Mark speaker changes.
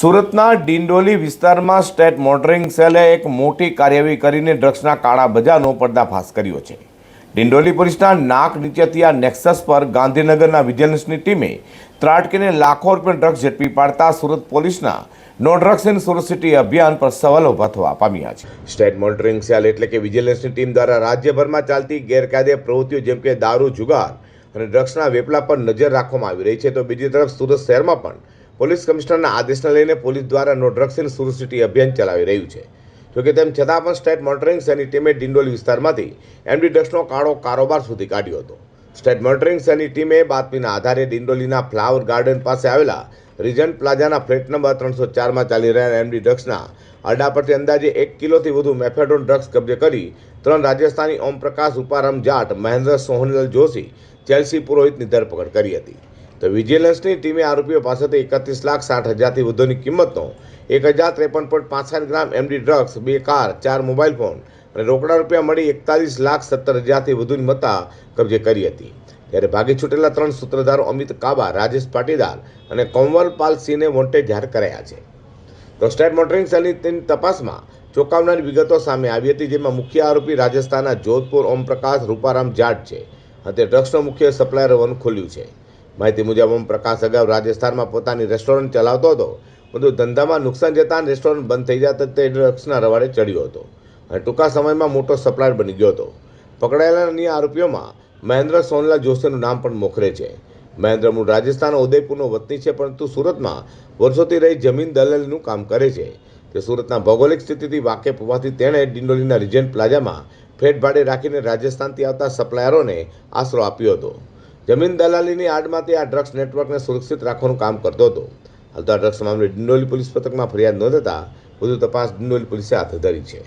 Speaker 1: સુરતના ડિંડોલી વિસ્તારમાં state motoring સેલે એક મોટી કાર્યવાહી કરીને ડ્રગ્સના કાળા બજારનો પર્દાફાશ કર્યો છે. ડિંડોલી પોલીસના નાક નીચેથી આ નેક્સસ પર ગાંધીનગરના વિજિલન્સની ટીમે ત્રાટકીને લાખો રૂપિયા ડ્રગ્સ ઝડપી પાડતા સુરત પોલીસના no drugs in Surat city અભિયાન પર સવાલો ઊભા થવા પામ્યા છે. સ્ટેટ મોનિટરિંગ સેલ એટલે કે વિજિલન્સની ટીમ દ્વારા રાજ્યભરમાં ચાલતી ગેરકાયદે પ્રવૃત્તિઓ જેમ કે દારૂ, જુગાર અને ડ્રગ્સના વેપલા પર નજર રાખવામાં આવી રહી છે. તો બીજી તરફ સુરત શહેરમાં પણ પોલીસ કમિશનરના આદેશને લઈને પોલીસ દ્વારા નો ડ્રગ્સ ઇન અભિયાન ચલાવી રહ્યું છે. જોકે તેમ છતાં પણ સ્ટેટ મોનિટરિંગ સેલની ટીમે ડિંડોલી વિસ્તારમાંથી એમડી ડ્રગ્સનો કાળો કારોબાર સુધી કાઢ્યો હતો. સ્ટેટ મોનિટરિંગ સેલની ટીમે બાતમીના આધારે ડિંડોલીના ફ્લાવર ગાર્ડન પાસે આવેલા રિજન્ટ પ્લાઝાના ફ્લેટ નંબર ત્રણસો ચારમાં ચાલી રહેલા એમડી ડ્રગ્સના અડા પરથી અંદાજે એક કિલોથી વધુ મેફેડોન ડ્રગ્સ કબજે કરી ત્રણ રાજસ્થાની ઓમપ્રકાશ ઉપારામ જાટ મહેન્દ્ર સોહનલાલ જોશી ચેલ્સી પુરોહિતની ધરપકડ કરી હતી. તો વિજિલન્સની ટીમે આરોપીઓ પાસેથી એકત્રીસ લાખ સાઠ હજારથી વધુની કિંમતનો એક હજાર ત્રેપન પોઈન્ટ પાંસઠ ગ્રામ એમડી ડ્રગ્સ, બે કાર, ચાર મોબાઈલ ફોન અને રોકડા રૂપિયા મળી એકતાલીસ લાખ સત્તર હજારથી વધુની મત્તા કબજે કરી હતી. ત્યારે ભાગી છૂટેલા ત્રણ સૂત્રધારો અમિત કાબા, રાજેશ પાટીદાર અને કંવલપાલ સિંહને વોન્ટેડ જાહેર કરાયા છે. સ્ટેટ મોટરિંગ સેલની તેની તપાસમાં ચોંકાવનારી વિગતો સામે આવી હતી, જેમાં મુખ્ય આરોપી રાજસ્થાનના જોધપુર ઓમપ્રકાશ રૂપારામ જાટ છે. અને તે ડ્રગ્સનો મુખ્ય સપ્લાયર હોવાનું ખોલ્યું છે. માહિતી મુજબ ઓમપ્રકાશ અગાઉ રાજસ્થાનમાં પોતાની રેસ્ટોરન્ટ ચલાવતો હતો બધું ધંધામાં નુકસાન જતાં રેસ્ટોરન્ટ બંધ થઈ જતા તે ડ્રગ્સના રવાડે ચડ્યો હતો અને ટૂંકા સમયમાં મોટો સપ્લાયર બની ગયો હતો. પકડાયેલા અન્ય આરોપીઓમાં મહેન્દ્ર સોનલાલ જોશીનું નામ પણ મોખરે છે. મહેન્દ્ર મૂળ રાજસ્થાન ઉદયપુરનો વતની છે, પરંતુ સુરતમાં વર્ષોથી રહી જમીન દલાલીનું કામ કરે છે. તે સુરતના ભૌગોલિક સ્થિતિથી વાકેફ હોવાથી તેણે ડિંડોલીના રિજન્ટ પ્લાઝામાં ફ્લેટ ભાડે રાખીને રાજસ્થાનથી આવતા સપ્લાયરોને આશરો આપ્યો હતો. જમીન દલાલીની આડમાં તે આ ડ્રગ્સ નેટવર્કને સુરક્ષિત રાખવાનું કામ કરતો હતો. હાલ તો આ ડ્રગ્સ મામલે ડિંડોલી પોલીસ પથકમાં ફરિયાદ નોંધાતા વધુ તપાસ ડિંડોલી પોલીસે હાથ ધરી છે.